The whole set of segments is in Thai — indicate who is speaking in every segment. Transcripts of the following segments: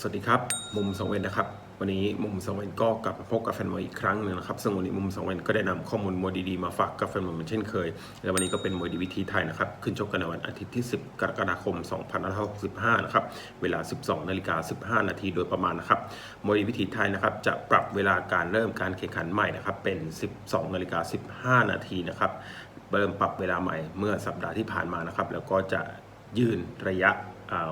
Speaker 1: สวัสดีครับ มุมสองเวนนะครับ วันนี้มุมสองเวนก็กลับมาพบกับแฟนมวยอีกครั้งหนึ่งนะครับซึ่งวันนี้มุมสองเวนก็ได้นำข้อมูลมวยดีๆมาฝากกับแฟนมวยเหมือนเช่นเคย และวันนี้ก็เป็นมวยดีวิธีไทยนะครับ ขึ้นชกกันในวันอาทิตย์ที่ 10 กรกฎาคม 2565 นะครับ เวลา 12 นาฬิกา 15 นาทีโดยประมาณนะครับ มวยดีวิธีไทยนะครับจะปรับเวลาการเริ่มการแข่งขันใหม่นะครับ เป็น 12 นาฬิกา 15 นาทีนะครับ เริ่มปรับเวลาใหม่เมื่อสัปดาห์ที่ผ่านมานะครับ แล้วก็จะยืนระยะ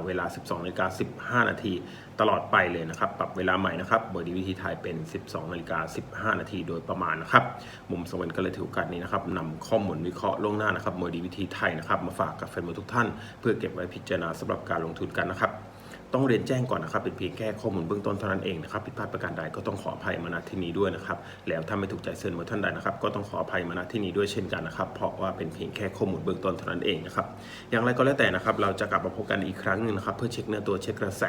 Speaker 1: เวลา 12นาฬิกา15 นาที ตลอดไปเลยนะครับ ปรับเวลาใหม่นะครับบดีวิธีไทยเป็น 12นาฬิกา15 นาทีโดยประมาณนะครับ มุมสวรรค์ก็เลยถือโอกาสนี้นะครับนำข้อมูลวิเคราะห์ล่วงหน้านะครับบดีวิธีไทยนะครับมาฝากกับแฟนมือทุกท่าน เพื่อเก็บไว้พิจารณาสำหรับการลงทุนกันนะครับ ต้องเรียนแจ้งก่อนนะครับ เป็นเพียงแค่ข้อมูลเบื้องต้นเท่านั้นเองนะครับผิดพลาดประการใดก็ต้องขออภัยมาณที่นี้ด้วยนะครับ แล้วถ้าไม่ถูกใจเซินมวยท่านใดนะครับ ก็ต้องขออภัยมาณที่นี้ด้วยเช่นกันนะครับ เพราะว่าเป็นเพียงแค่ข้อมูลเบื้องต้นเท่านั้นเองนะครับ อย่างไรก็แล้วแต่นะครับ เราจะกลับมาพบกันอีกครั้งหนึ่งนะครับ เพื่อเช็คเนื้อตัวเช็คกระแส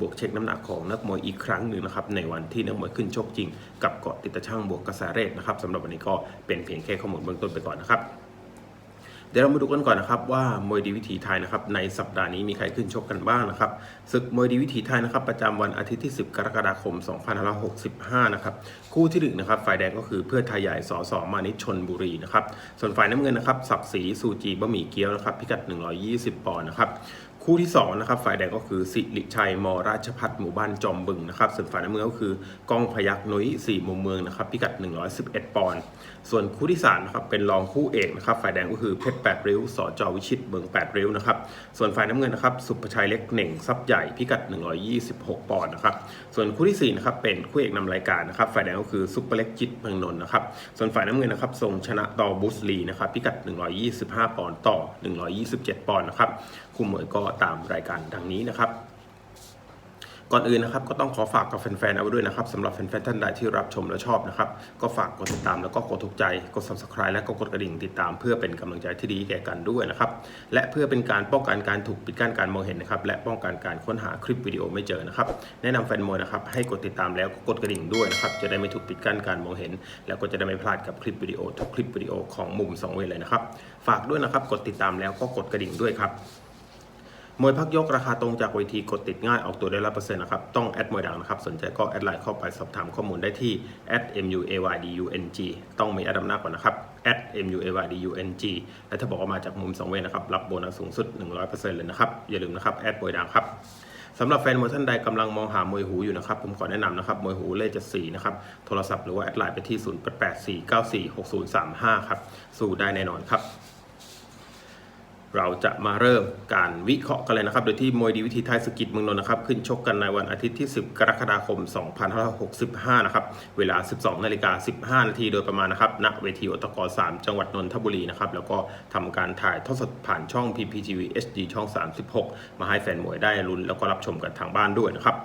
Speaker 1: บวกเช็คน้ำหนักของนักมวยอีกครั้งหนึ่งนะครับ ในวันที่นักมวยขึ้นชกจริง กับเกาะติดตะช่างบวกกระแสเรทนะครับสำหรับวันนี้ก็เป็นเพียงแค่ข้อมูลเบื้องต้นไปก่อนนะครับ เดี๋ยวเรามาดูกันก่อนนะครับว่ามวยดีวิถีไทยนะครับในสัปดาห์นี้มีใครขึ้นชกกันบ้างนะครับศึกมวยดีวิถีไทยนะครับประจำวันอาทิตย์ที่ 10 กรกฎาคม 2565 นะครับคู่ที่หนึ่งนะครับฝ่ายแดงก็คือเพื่อไทยใหญ่สสมานิชชนบุรีนะครับส่วนฝ่ายน้ำเงินนะครับศักดิ์ศรีสูจีบะหมี่เกี๊ยวนะครับพิกัด 120 ปอนด์นะครับคู่ที่สองนะครับฝ่ายแดงก็คือสิริชัยมราชพัฒน์หมู่บ้านจอมบึงนะครับส่วนฝ่ายน้ำเงินก็คือกองพยักนุ้ยสี่มุมเมืองนะครับพิกัด 111 ปอนด์ส่วนคู่ที่สามนะครับเป็นรองคู่เอกนะครับฝ่ายแดงก็คือเพชรแปดริ้วสจวิชิตเบิงแปดริ้วนะครับส่วนฝ่ายน้ำเงินนะครับสุภชัยเล็กเหน่งซับใหญ่พิกัด 126 ปอนด์นะครับส่วนคู่ที่สี่นะครับเป็นคู่เอกนำรายการนะครับฝ่ายแดงก็คือซุปเปอร์เล็กจิตเมืองนนท์นะครับส่วนฝ่ายน้ำเงินนะครับทรงชนะตอบุสลีนะครับพิกัด 125 ปอนด์ต่อ 127 ปอนด์นะครับคู่มวยก็ตามรายการดังนี้นะครับ ก่อนอื่นนะครับก็ต้องขอฝากกับแฟนๆเอาไว้ด้วยนะครับสำหรับแฟนๆท่านใดที่รับชมและชอบนะครับก็ฝากกดติดตามแล้วก็กดถูกใจกด subscribe และก็กดกระดิ่งติดตามเพื่อเป็นกำลังใจที่ดีแก่กันด้วยนะครับและเพื่อเป็นการป้องกันการถูกปิดกั้นการมองเห็นนะครับและป้องกันการค้นหาคลิปวิดีโอไม่เจอนะครับแนะนำแฟนมวยนะครับให้กดติดตามแล้วก็กดกระดิ่งด้วยนะครับจะได้ไม่ถูกปิดกั้นการมองเห็น แล้วก็จะได้ไม่พลาดกับคลิปวิดีโอทุกคลิปวิดีโอของมุมสองเวเลยนะครับฝากด้วยนะครับกดติดตามแล้วก็กดกระดิ่งด้วยครับ มวยพักยกราคาตรงจากเวทีกดติดง่ายออกตัวได้ร้อเปอร์เซ็นต์นะครับ ต้องแอดมวยดังนะครับ สนใจก็แอดไลน์เข้าไปสอบถามข้อมูลได้ที่ @muaydung ต้องมีแอดนำหน้าก่อนนะครับ @muaydung และถ้าบอกว่ามาจากมุมสองเวนะครับ รับโบนัสสูงสุด 100%เลยนะครับ อย่าลืมนะครับแอดมวยดังครับสำหรับแฟนมวยท่านใดกำลังมองหามวยหูอยู่นะครับ ผมขอแนะนำนะครับมวยหูเลขจะสี่นะครับ โทรศัพท์หรือว่าแอดไลน์ไปที่ 0884946035 ครับ สู้ได้แน่นอนครับ เราจะมาเริ่มการวิเคราะห์กันเลยนะครับ โดยที่มวยดีวิธีไทยสกิจเมืองนนท์นะครับ ขึ้นชกกันในวันอาทิตย์ที่ 10 กรกฎาคม 2565 นะครับ เวลา 12 นาฬิกา 15 นาทีโดยประมาณนะครับณเวทีอตก3 จังหวัดนนทบุรีนะครับ แล้วก็ทำการถ่ายทอดสดผ่านช่อง PPTV HD ช่อง 36 มาให้แฟนมวยได้ลุ้นแล้วก็รับชมกันทางบ้านด้วยนะครับ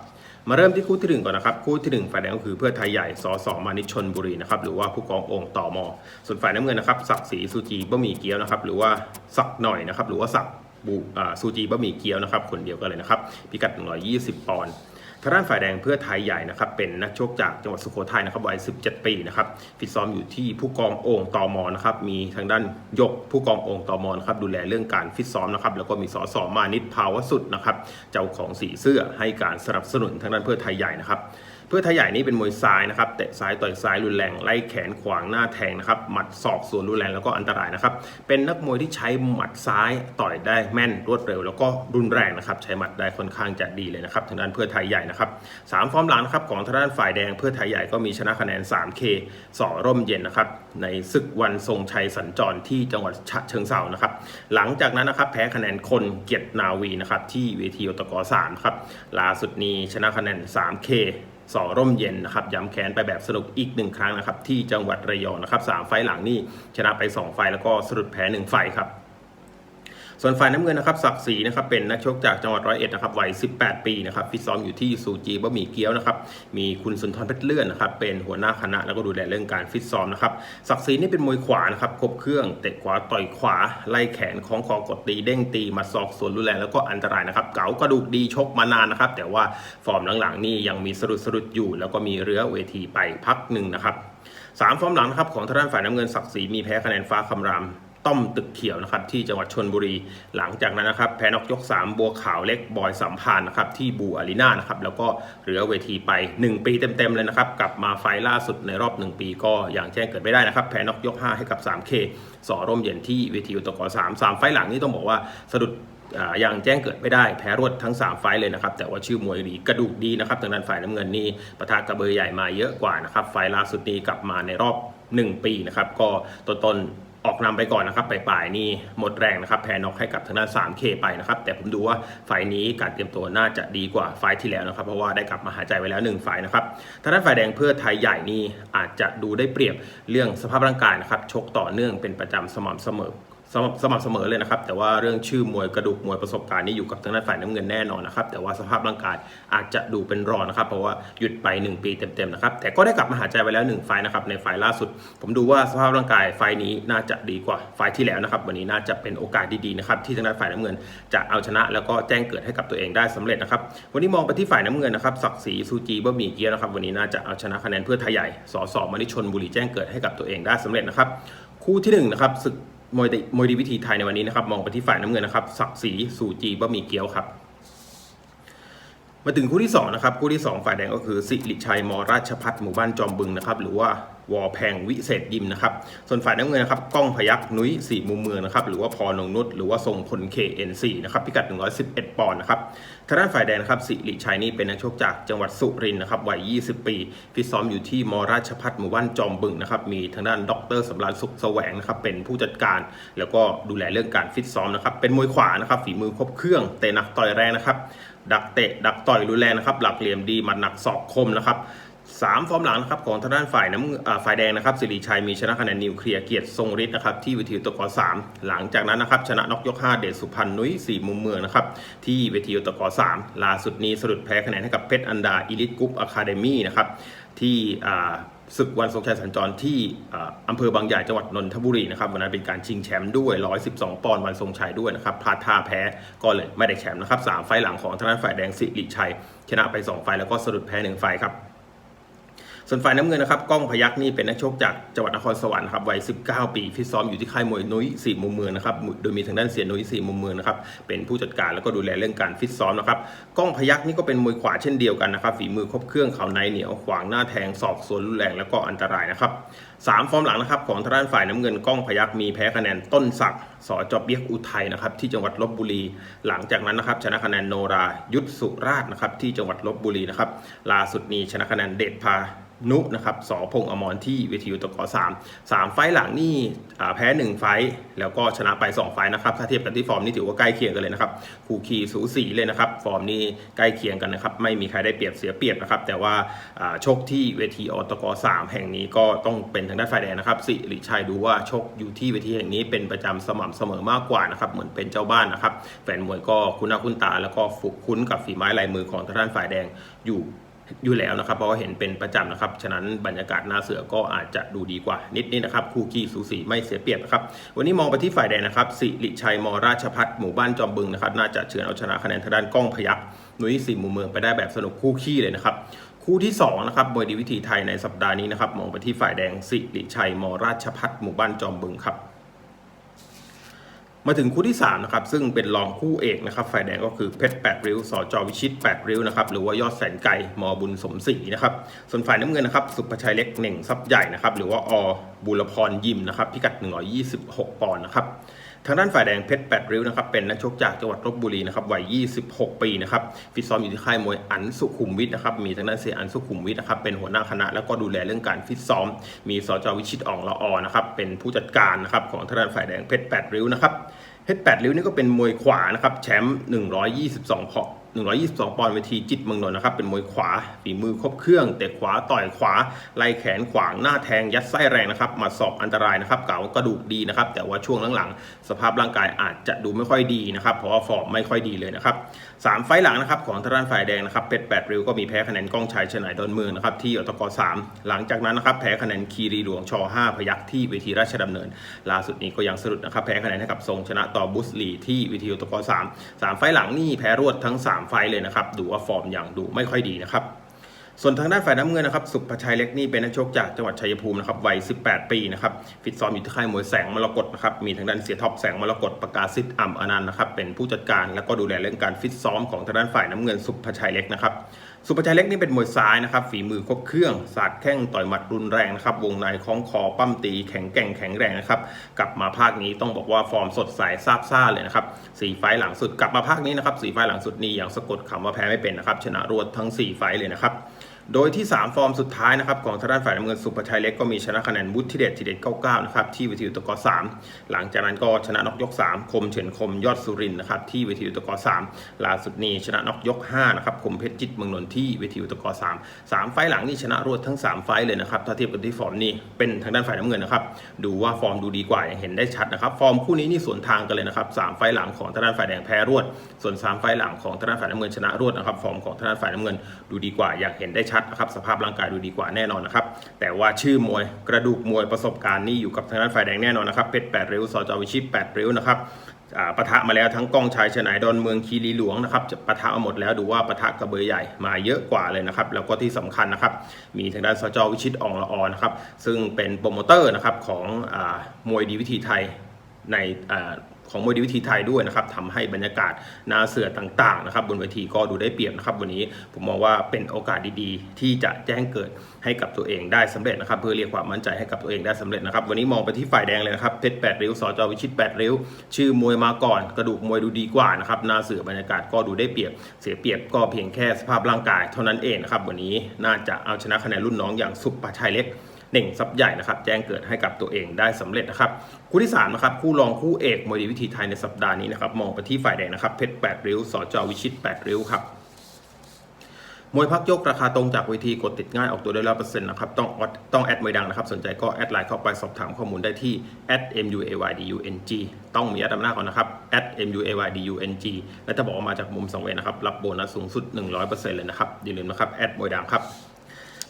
Speaker 1: มาเริ่มที่คู่ที่หนึ่งก่อนนะครับคู่ที่หนึ่งฝ่ายแดงก็คือเพื่อไทยใหญ่สสมานิชชนบุรีนะครับหรือว่าผู้กององค์ต่อมอส่วนฝ่ายน้ำเงินนะครับศักดิ์ศรีซูจีบะหมี่เกี๊ยวนะครับหรือว่าสักหน่อยนะครับหรือว่าสักบูอ่าซูจีบะหมี่เกี๊ยวนะครับคนเดียวกันเลยนะครับพิกัด 120 ปอนด์ ทางด้านฝ่ายแดงเพื่อไทยใหญ่นะครับเป็นนักชกจากจังหวัดสุโขทัยนะครับวัย 17 ปีนะครับฟิตซ้อมอยู่ที่ผู้กองโองค์ตอมอนะครับมีทางด้านยกผู้กองโองค์ตอมอนะครับดูแลเรื่องการฟิตซ้อมนะครับแล้วก็มีสสมานิดภาวสุดนะครับเจ้าของสีเสื้อให้การสนับสนุนทางด้านเพื่อไทยใหญ่นะครับเพื่อไทยใหญ่นี่เป็นมวยซ้ายนะครับเตะซ้ายต่อยซ้ายรุนแรงไล่แขนขวางหน้าแทงนะครับหมัดศอกส่วนรุนแรงแล้วก็อันตรายนะครับเป็นนักมวยที่ใช้หมัดซ้ายต่อยได้แม่นรวดเร็ว แล้วก็รุนแรงนะครับใช้หมัดได้ค่อนข้างจะดีเลยนะครับทางด้านเพื่อไทยใหญ่นะครับสามฟอร์มหลังนะครับของทางด้านฝ่ายแดงเพื่อไทยใหญ่ก็มีชนะคะแนน 3K สอร่มเย็นนะครับในศึกวันทรงชัยสัญจรที่จังหวัดฉะเชิงเทรานะครับหลังจากนั้นนะครับแพ้คะแนนคนเกียรตินาวีนะครับที่เวทีอตก3ครับล่าสุดนี้ชนะคะแนน 3K สอร่มเย็นนะครับย้ำแค้นไปแบบสนุกอีกหนึ่งครั้งนะครับที่จังหวัดระยองนะครับสามไฟหลังนี่ชนะไป 2 ไฟแล้วก็สรุดแพ้1ไฟครับ ส่วนฝ่ายน้ำเงินนะครับศักดิ์ศรีนะครับเป็นนักชกจากจังหวัดร้อยเอ็ดนะครับวัย 18 ปีนะครับฟิตซ้อมอยู่ที่ซูจีบะหมี่เกี๊ยวนะครับมีคุณสุนทรเพชรเลื่อนนะครับเป็นหัวหน้าคณะแล้วก็ดูแลเรื่องการฟิตซ้อมนะครับศักดิ์ศรีนี่เป็นมวยขวานะครับครบเครื่องเตะขวาต่อยขวาไล่แขนของคอกดตีเด้งตีมัดศอกส่วนรุนแรงแล้วก็อันตรายนะครับเก๋ากระดูกดีชกมานานนะครับแต่ว่าฟอร์มหลังๆนี่ยังมีสะดุดสะดุดอยู่ แล้วก็มีเรือเวทีไปพักหนึ่งนะครับสามฟอร์มหลังนะครับของทางด้านฝ่ายน้ำเงินศักดิ์ศรีมีแพ้คะแนนฟ้าคำราม ต้อมตึกเขียวนะครับที่จังหวัดชนบุรี หลังจากนั้นนะครับแพ้นอกยก 3 บัวขาวเล็กบอยสัมพันธ์นะครับที่บูอารีนานะครับแล้วก็เหลือเวทีไป 1 ปีเต็มๆเลยนะครับกลับมาไฟล่าสุดในรอบ 1 ปีก็อย่างแจ้งเกิดไม่ได้นะครับแพ้นอกยก 5 ให้กับ 3K สอร่มเย็นที่เวทีอุตกร3 3 ไฟล์หลังนี่ต้องบอกว่าสะดุดอย่างแจ้งเกิดไม่ได้แพ้รวดทั้ง 3 ไฟล์เลยนะครับ แต่ว่าชื่อมวยดีกระดูกดีนะครับทางด้านฝ่ายน้ำเงินนี่ประทะกระเบอใหญ่มาเยอะกว่านะครับไฟล่าสุดนี้กลับมาในรอบ 1 ปีนะครับก็ต้นต้น ออกนำไปก่อนนะครับปลายๆนี่หมดแรงนะครับแพ้น็อกให้กับทางด้าน 3K ไปนะครับ แต่ผมดูว่าไฟล์นี้การเตรียมตัวน่าจะดีกว่าไฟล์ที่แล้วนะครับ เพราะว่าได้กลับมาหายใจไว้แล้ว1ไฟล์นะครับทางด้านฝ่ายแดงเพื่อไทยใหญ่นี่อาจจะดูได้เปรียบเรื่องสภาพร่างกายนะครับชกต่อเนื่องเป็นประจำสม่ำเสมอ สม่ำสม่ำเสมอเลยนะครับ แต่ว่าเรื่องชื่อมวยกระดูกมวยประสบการณ์นี่อยู่กับทางด้านฝ่ายน้ำเงินแน่นอนนะครับ แต่ว่าสภาพร่างกายอาจจะดูเป็นรอนะครับ เพราะว่าหยุดไป 1 ปีเต็มๆนะครับ แต่ก็ได้กลับมาหาใจไว้แล้ว1ไฟนะครับ ในไฟล่าสุด ผมดูว่าสภาพร่างกายไฟนี้น่าจะดีกว่าไฟที่แล้วนะครับ วันนี้น่าจะเป็นโอกาสดีๆนะครับ ที่ทางด้านฝ่ายน้ำเงินจะเอาชนะ แล้วก็แจ้งเกิดให้กับตัวเองได้สำเร็จนะครับ วันนี้มองไปที่ฝ่ายน้ำเงินนะครับ ศักดิ์ศรีซูจีบะหมี่เกี๊ยวนะครับ วันนี้น่าจะเอาชนะคะแนนเพื่อไทยใหญ่สสมานิชนบุรีแจ้งเกิดให้กับตัวเองได้สำเร็จนะครับคู่ที่หนึ่งนะครับศึก มวยดีมวยดีวิธีไทยในวันนี้นะครับ มองไปที่ฝ่ายน้ำเงินนะครับ ศักดิ์ศรีสูจีบะหมี่เกี๊ยวครับ มาถึงคู่ที่2นะครับคู่ที่ 2 ฝ่ายแดงก็คือสิริชัยมราชพัฒน์หมู่บ้านจอมบึงนะครับหรือว่าวอแพงวิเศษยิมนะครับส่วนฝ่ายน้ำเงินนะครับก้องพยักนุ้ยสี่มุมเมืองนะครับหรือว่าพอนงนุชหรือว่าทรงพล KN4 นะครับพิกัด 111 ปอนด์นะครับทางด้านฝ่ายแดงครับสิริชัยนี่เป็นนักชกจากจังหวัดสุรินทร์นะครับวัย 20 ปีฟิตซ้อมอยู่ที่มราชพัฒน์หมู่บ้านจอมบึงนะครับมีทางด้านดรสำราญสุขแสวงนะครับเป็นผู้จัดการ แล้วก็ดูแลเรื่องการฟิตซ้อมนะครับเป็นมวยขวานะครับฝีมือครบเครื่องเตะหนักต่อยแรงนะครับ ดักเตะ ดักต่อยรุนแรงนะครับ หลักเหลี่ยมดีหมัดหนักศอกคมนะครับสามฟอร์มหลังนะครับของทางด้านฝ่ายน้ำฝ่ายแดงนะครับสิริชัยมีชนะคะแนนนิวเคลียร์เกียรติทรงฤทธิ์นะครับที่เวทีตกสามหลังจากนั้นนะครับชนะน็อกยก 5 เดชสุพรรณนุ้ยสี่มุมเมืองนะครับที่เวทีตกสามล่าสุดนี้สะดุดแพ้คะแนนให้กับเพชรอันดาอีลิทกรุ๊ปอะคาเดมี่นะครับที่ ศึกวันทรงชัยสัญจรที่อ่าอำเภอบางใหญ่จังหวัดนนทบุรีนะครับวันนั้นเป็นการชิงแชมป์ด้วย 112 ปอนด์วันทรงชัยด้วยนะครับพลาดท่าแพ้ก็เลยไม่ได้แชมป์นะครับสามไฟหลังของทางด้านฝ่ายแดงสิริชัย ชนะไป 2 ไฟแล้วก็สะดุดแพ้ 1 ไฟครับ ส่วนฝ่ายน้ำเงินนะครับก้องพยักนี่เป็นนักชกจากจังหวัดนครสวรรค์ครับวัย 19 ปีฟิตซ้อมอยู่ที่ค่ายมวยนุ้ยสี่มุมเมืองนะครับโดยมีทางด้านเสียนุ้ยสี่มุมเมืองนะครับเป็นผู้จัดการแล้วก็ดูแลเรื่องการฟิตซ้อมนะครับก้องพยักนี่ก็เป็นมวยขวาเช่นเดียวกันนะครับฝีมือครบเครื่องเข่าในเหนียวขวางหน้าแทงศอกสวนรุนแรงแล้วก็อันตรายนะครับ สามฟอร์มหลังนะครับของทางด้านฝ่ายน้ำเงินก้องพยักมีแพ้คะแนนต้นศักสอจอบเบียกอุทัยนะครับที่จังหวัดลบบุรี หลังจากนั้นนะครับชนะคะแนนโนรายุทธสุราชนะครับที่จังหวัดลบบุรีนะครับล่าสุดนี้ชนะคะแนนเดชพานุนะครับสอพงอมรที่เวทีอุตกสามสามไฟล์หลังนี่แพ้ 1 ไฟล์แล้วก็ชนะไป 2 ไฟล์นะครับถ้าเทียบกันที่ฟอร์มนี่ถือว่าใกล้เคียงกันเลยนะครับคู่คีสูสีเลยนะครับ ฟอร์มนี่ใกล้เคียงกันนะครับ ไม่มีใครได้เปรียบเสียเปรียบนะครับ แต่ว่าอ่าชกที่เวทีอตกสามแห่งนี้ก็ต้องเป็นทางด้านฝ่ายแดงนะครับสิริชัยดูว่าชกอยู่ที่เวทีแห่งนี้เป็นประจำสม่ำเสมอมากกว่านะครับเหมือนเป็นเจ้าบ้านนะครับแฟนมวยก็คุ้นหน้าคุ้นตา แล้วก็ฟุกคุ้นกับฝีไม้ลายมือของทางด้านฝ่ายแดงอยู่อยู่แล้วนะครับเพราะว่าเห็นเป็นประจำนะครับ ฉะนั้นบรรยากาศหน้าเสือก็อาจจะดูดีกว่านิดนิดนะครับ คู่ขี้สูสีไม่เสียเปรียบนะครับ วันนี้มองไปที่ฝ่ายแดงนะครับสิริชัยมราชพัฒน์หมู่บ้านจอมบึงนะครับ น่าจะเฉือนเอาชนะคะแนนทางด้านก้องพยักหนุ้ยสี่มุมเมืองไปได้แบบสนุกคู่ขี้เลยนะครับ คู่ที่2นะครับมวยดีวิธีไทยในสัปดาห์นี้นะครับมองไปที่ฝ่ายแดงสิริชัยมราชพัฒน์หมู่บ้านจอมบึงครับมาถึงคู่ที่3นะครับซึ่งเป็นรองคู่เอกนะครับฝ่ายแดงก็คือเพชรแปดริ้วสจวิชิตแปดริ้วนะครับหรือว่ายอดแสนไก่มอบุญสมศรีนะครับส่วนฝ่ายน้ำเงินนะครับสุภชัยเล็กเหน่งซับใหญ่นะครับหรือว่าอบุรพรยิมนะครับพิกัด 126 ปอนด์นะครับ ทางด้านฝ่ายแดงเพชรแปดริ้วนะครับเป็นนักชกจากจังหวัดลบบุรีนะครับวัย 26 ปีนะครับฟิตซ้อมอยู่ที่ค่ายมวยอันสุขุมวิทนะครับมีทางด้านเซียอันสุขุมวิทนะครับเป็นหัวหน้าคณะแล้วก็ดูแลเรื่องการฟิตซ้อม มีสจวิชิตอ่องละออนะครับเป็นผู้จัดการนะครับของทางด้านฝ่ายแดงเพชรแปดริ้วนะครับเพชรแปดริ้วนี่ก็เป็นมวยขวานะครับแชมป์122พอ 122 ปอนด์เวทีจิตเมืองนนท์นะครับ เป็นมวยขวาฝีมือครบเครื่องเตะขวาต่อยขวาไล่แขนขวางหน้าแทงยัดไส้แรงนะครับมาสอบอันตรายนะครับเก่ากระดูกดีนะครับ แต่ว่าช่วงหลังๆ สภาพร่างกายอาจจะดูไม่ค่อยดีนะครับเพราะว่าฟอร์มไม่ค่อยดีเลยนะครับสามไฟหลังนะครับของทางด้านฝ่ายแดงนะครับเพชรแปดริ้วก็มีแพ้คะแนนก้องชัยชนายดอนเมืองนะครับที่อตกสามหลังจากนั้นนะครับแพ้คะแนนคีรีหลวงช5พยักที่เวทีราชดำเนิน ล่าสุดนี้ก็ยังสะดุดนะครับแพ้คะแนนให้กับทรงชนะต่อบุสลีที่เวทีอตกสามสามไฟหลังนี่แพ้รวดทั้ง3ไฟเลยนะครับ ดูว่าฟอร์มอย่างดูไม่ค่อยดีนะครับ ส่วนทางด้านฝ่ายน้ำเงินนะครับ สุภชัยเล็กนี่เป็นนักชกจากจังหวัดชัยภูมินะครับวัย 18 ปีนะครับฟิตซ้อมอยู่ที่ค่ายมวยแสงมรกตนะครับมีทางด้านเสียท็อปแสงมรกตประกาศสิทธิ์อ่ำอนันต์นะครับเป็นผู้จัดการ แล้วก็ดูแลเรื่องการฟิตซ้อมของทางด้านฝ่ายน้ำเงินสุภชัยเล็กนะครับ สุภชัยเล็กนี่เป็นมวยซ้ายนะครับ ฝีมือครบเครื่องสาดแข้งต่อยหมัดรุนแรงนะครับ วงในคล้องคอปั้มตีแข็งแกร่งแข็งแรงนะครับ กลับมาภาคนี้ต้องบอกว่าฟอร์มสดใสซาบซ่าเลยนะครับสี่ไฟหลังสุดกลับมาภาคนี้นะครับสี่ไฟหลังสุดนี่อย่างสะกดคำว่าแพ้ไม่เป็นนะครับ ชนะรวดทั้ง 4 ไฟเลยนะครับ โดยที่ 3 ฟอร์มสุดท้ายนะครับของทางด้านฝ่ายน้ำเงินสุภชัยเล็กก็มีชนะคะแนนวุฒิเดชทีเด็ด99นะครับที่เวทีอุตกร3หลังจากนั้นก็ชนะนอกยก 3 คมเฉินคมยอดสุรินนะครับที่เวทีอุตกร3ล่าสุดนี้ชนะนอกยก5นะครับคมเพชรจิตเมืองนนท์ที่เวทีอุตกร3 3 ไฟล์หลังนี่ชนะรวดทั้ง 3 ไฟล์เลยนะครับถ้าเทียบกันที่ฟอร์มนี่เป็นทางด้านฝ่ายน้ำเงินนะครับดูว่าฟอร์มดูดีกว่าอย่างเห็นได้ชัดนะครับฟอร์มคู่นี้นี่สวนทางกันเลยนะครับสามไฟล์หลังของทางด้านฝ่ายแดงแพ้รวด ส่วนสามไฟหลังของทางด้านฝ่ายน้ำเงินชนะรวดนะครับฟอร์มของทางด้านฝ่ายน้ำเงินดูดีกว่าอย่างเห็นได้ชัดนะครับสภาพร่างกายดูดีกว่าแน่นอนนะครับแต่ว่าชื่อมวยกระดูกมวยประสบการณ์นี่อยู่กับทางด้านฝ่ายแดงแน่นอนนะครับเพชรแปดริ้วสจวิชิตแปดริ้วนะครับปะทะมาแล้วทั้งกองชายชนายดอนเมืองคีรีหลวงนะครับจะปะทะมาหมดแล้วดูว่าปะทะกระเบยใหญ่มาเยอะกว่าเลยนะครับแล้วก็ที่สำคัญนะครับมีทางด้านสจวิชิตอองละออนะครับซึ่งเป็นโปรโมเตอร์นะครับของอมวยดีวิธีไทยใน ของมวยดีวิธีไทยด้วยนะครับทำให้บรรยากาศนาเสือต่างๆนะครับบนเวทีก็ดูได้เปรียบนะครับวันนี้ผมมองว่าเป็นโอกาสดีๆ ที่จะแจ้งเกิดให้กับตัวเองได้สำเร็จนะครับเพื่อเรียกความมั่นใจให้กับตัวเองได้สำเร็จนะครับวันนี้มองไปที่ฝ่ายแดงเลยนะครับเพชรแปดริ้วสจวิชิตแปดริ้ว ชื่อมวยมาก่อน กระดูกมวยดูดีกว่านะครับนาเสือบรรยากาศก็ดูได้เปรียบ เสียเปรียบก็เพียงแค่สภาพร่างกายเท่านั้นเองนะครับวันนี้น่าจะเอาชนะคะแนนรุ่นน้องอย่างสุปชัยเล็ก เน่งซับใหญ่นะครับแจ้งเกิดให้กับตัวเองได้สำเร็จนะครับคู่ที่3นะครับคู่รองคู่เอกมวยดีวิธีไทยในสัปดาห์นี้นะครับมองไปที่ฝ่ายแดงนะครับเพชรแปดริ้วสจวิชิตแปดริ้วครับมวยพักยกราคาตรงจากเวทีกดติดง่ายออกตัวได้ร้อยเปอร์เซ็นต์นะครับต้องต้องแอดมวยดังนะครับสนใจก็แอดไลน์เข้าไปสอบถามข้อมูลได้ที่ @muaydung ต้องมีแอดนำน้าก่อนนะครับ @muaydung และถ้าบอกว่ามาจากมุมสองเวนะครับรับโบนัสสูงสุด 100%เลยนะครับอย่าลืมนะครับแอดมวยดังครับ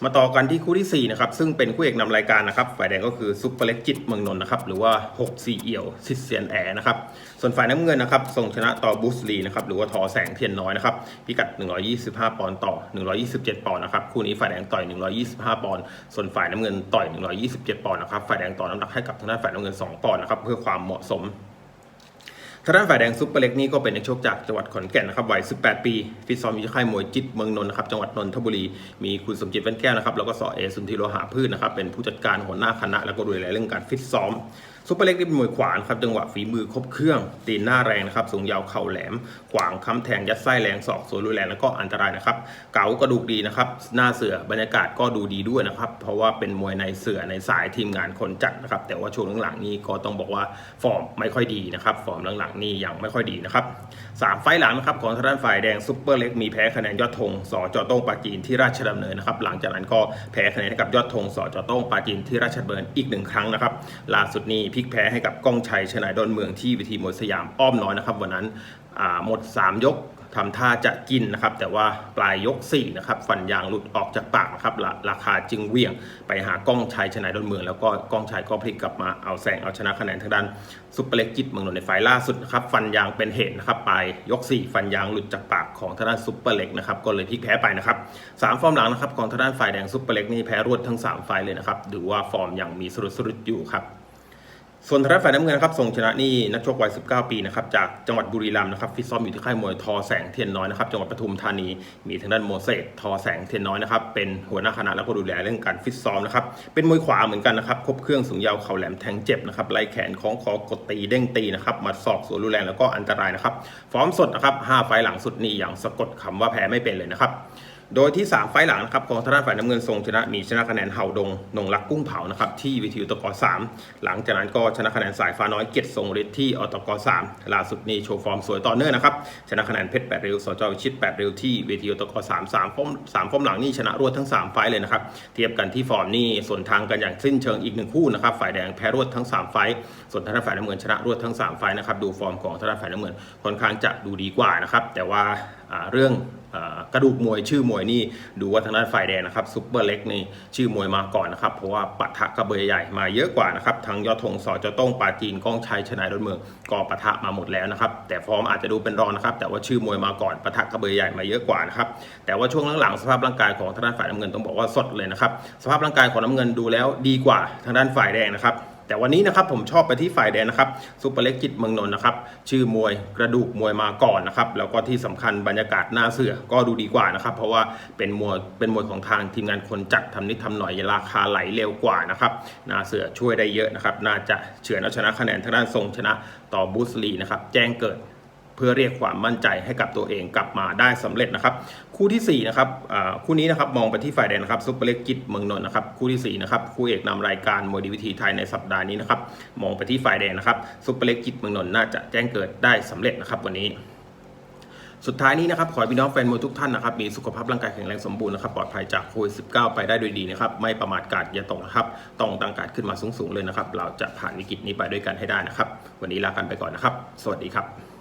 Speaker 1: มาต่อกันที่คู่ที่ 4 นะครับ ซึ่งเป็นคู่เอกนำรายการนะครับ ฝ่ายแดงก็คือซุปเปอร์เล็กจิตเมืองนนท์นะครับ หรือว่า 6 4 เอี่ยวซิดเซียนแอร์นะครับ ส่วนฝ่ายน้ำเงินนะครับส่งชนะต่อบูสลีนะครับ หรือว่าทอแสงเทียนน้อยนะครับ พิกัด 125 ปอนด์ต่อ 127 ปอนด์นะครับ คู่นี้ฝ่ายแดงต่อย 125 ปอนด์ ส่วนฝ่ายน้ำเงินต่อย 127 ปอนด์นะครับ ฝ่ายแดงต่อน้ำหนักให้กับทางด้านฝ่ายน้ำเงิน 2 ปอนด์นะครับ เพื่อความเหมาะสม ทางด้านฝ่ายแดงซุปเปอร์เล็กนี่ก็เป็นนักชกจากจังหวัดขอนแก่นนะครับวัย 18 ปีฟิตซ้อมอยู่ที่ค่ายมวยจิตเมืองนนท์นะครับจังหวัดนนทบุรี มีคุณสมจิตแว่นแก้วนะครับแล้วก็สอเอสุนทรีโลหะพืชนะครับเป็นผู้จัดการหัวหน้าคณะแล้วก็ดูแลเรื่องการฟิตซ้อม ซุปเปอร์เล็กนี่เป็นมวยขวานครับจังหวะฝีมือครบเครื่อง ตีนหน้าแรงนะครับสูงยาวเข่าแหลม ขวางค้ำแทงยัดไส้แรงศอกสวนรุนแรงแล้วก็อันตรายนะครับเก๋ากระดูกดีนะครับหน้าเสือบรรยากาศก็ดูดีด้วยนะครับเพราะว่าเป็นมวยในเสือในสายทีมงานคนจัดนะครับแต่ว่าช่วงหลังๆนี้ก็ต้องบอกว่าฟอร์มไม่ค่อยดีนะครับฟอร์มหลังๆนี่ยังไม่ค่อยดีนะครับ สามไฟหลังนะครับของทางด้านฝ่ายแดงซุปเปอร์เล็กมีแพ้คะแนนยอดธงสจอต้งปาจีนที่ราชดำเนินนะครับหลังจากนั้นก็แพ้คะแนนให้กับยอดธงสจอต้งปาจีนที่ราชดำเนินอีกหนึ่งครั้งนะครับล่าสุดนี้พลิกแพ้ให้กับก้องชัยชนายดอนเมืองที่วิธีมวยสยามอ้อมน้อยนะครับวันนั้นหมด 3 ยก ทำท่าจะกินนะครับ แต่ว่าปลายยก4นะครับฟันยางหลุดออกจากปากนะครับราราคาจึงเวี่ยงไปหากล้องชัยชนายดอนเมือง แล้วก็กล้องชัยก็พลิกกลับมาเอาแซงเอาชนะคะแนนทางด้านซุปเปอร์เล็กจิตเมืองนนท์ในไฟล่าสุดนะครับฟันยางเป็นเหตุนะครับปลายยก 4 ฟันยางหลุดจากปากของทางด้านซุปเปอร์เล็กนะครับก็เลยพลิกแพ้ไปนะครับสามฟอร์มหลังนะครับของทางด้านฝ่ายแดงซุปเปอร์เล็กนี่แพ้รวดทั้งสามไฟเลยนะครับดูว่าฟอร์มยังมีสรุดสรุดอยู่ครับ ส่วนทางด้านฝ่ายน้ำเงินนะครับส่งชนะนี่นักชกวัย 19 ปีนะครับจากจังหวัดบุรีรัมย์นะครับฟิตซ้อมอยู่ที่ค่ายมวยทอแสงเทียนน้อยนะครับจังหวัดปทุมธานีมีทางด้านโมเสสทอแสงเทียนน้อยนะครับเป็นหัวหน้าคณะแล้วก็ดูแลเรื่องการฟิตซ้อมนะครับเป็นมวยขวาเหมือนกันนะครับครบเครื่องสูงยาวเข่าแหลมแทงเจ็บนะครับไล่แขนของคอกดตีเด้งตีนะครับมัดศอกสวนรุนแรงแล้วก็อันตรายนะครับฟอร์มสดนะครับห้าไฟหลังสุดนี่อย่างสะกดคำว่าแพ้ไม่เป็นเลยนะครับ โดยที่ 3 ไฟล์หลังนะครับของทางด้านฝ่ายน้ำเงินทรงชนะมีชนะคะแนนเห่าดงนงรักกุ้งเผานะครับที่วิทยุตก3หลังจากนั้นก็ชนะคะแนนสายฟ้าน้อยเกียรติทรงฤทธิ์ที่อตก3ล่าสุดนี้โชว์ฟอร์มสวยต่อเนื่องนะครับชนะคะแนนเพชร8ริ้วสจวิชิต8ริ้วที่วิทยุตก3 3ฟอร์ม3ฟอร์มหลังนี่ชนะรวดทั้ง 3 ไฟล์เลยนะครับเทียบกันที่ฟอร์มนี่ส่วนทางกันอย่างสิ้นเชิงอีกหนึ่งคู่นะครับฝ่ายแดงแพ้รวดทั้ง 3 ไฟล์ส่วนทางด้านฝ่ายน้ำเงินชนะรวดทั้ง 3 ไฟล์นะครับดูฟอร์มของทางด้านฝ่ายน้ำเงินค่อนข้างจะดูดีกว่านะครับแต่ว่าเรื่อง กระดูกมวยชื่อมวยนี่ดูว่าทางด้านฝ่ายแดงนะครับซุปเปอร์เล็กนี่ชื่อมวยมาก่อนนะครับ เพราะว่าปะทะกระเบยใหญ่มาเยอะกว่านะครับทั้งยอดธงสอจต้องปาจีนก้องชัยชนายดอนเมืองก็ปะทะมาหมดแล้วนะครับ แต่ฟอร์มอาจจะดูเป็นรองนะครับ แต่ว่าชื่อมวยมาก่อนปะทะกระเบยใหญ่มาเยอะกว่านะครับแต่ว่าช่วงหลังๆสภาพร่างกายของทางด้านฝ่ายน้ำเงินต้องบอกว่าสดเลยนะครับสภาพร่างกายของน้ำเงินดูแล้วดีกว่าทางด้านฝ่ายแดงนะครับ แต่วันนี้นะครับผมชอบไปที่ฝ่ายแดงนะครับซุปเปอร์เล็กจิตเมืองนนท์นะครับชื่อมวยกระดูกมวยมาก่อนนะครับแล้วก็ที่สำคัญบรรยากาศหน้าเสือก็ดูดีกว่านะครับเพราะว่าเป็นมวยเป็นมวยของทางทีมงานคนจัดทำนิดทำหน่อยราคาไหลเร็วกว่านะครับหน้าเสือช่วยได้เยอะนะครับน่าจะเฉือนเอาชนะคะแนนทางด้านทรงชนะต่อบูสลีนะครับแจ้งเกิด เพื่อเรียกความมั่นใจให้กับตัวเองกลับมาได้สำเร็จนะครับ คู่ที่4นะครับคู่นี้นะครับมองไปที่ฝ่ายแดงนะครับซุปเปอร์เล็กกิจเมืองนนท์นะครับคู่ที่4นะครับคู่เอกนำรายการมวยดีวิธีไทยในสัปดาห์นี้นะครับมองไปที่ฝ่ายแดงนะครับซุปเปอร์เล็กกิจเมืองนนท์น่าจะแจ้งเกิดได้สำเร็จนะครับวันนี้สุดท้ายนี้นะครับขอให้พี่น้องแฟนมวยทุกท่านนะครับมีสุขภาพร่างกายแข็งแรงสมบูรณ์นะครับปลอดภัยจากโควิด 19 ไปได้โดยดีนะครับไม่ประมาทกาดอย่าตกนะครับต้องตั้งการขึ้นมาสูงๆเลยนะครับ เราจะผ่านวิกฤตนี้ไปด้วยกันให้ได้นะครับ วันนี้ลากันไปก่อนนะครับ สวัสดีครับ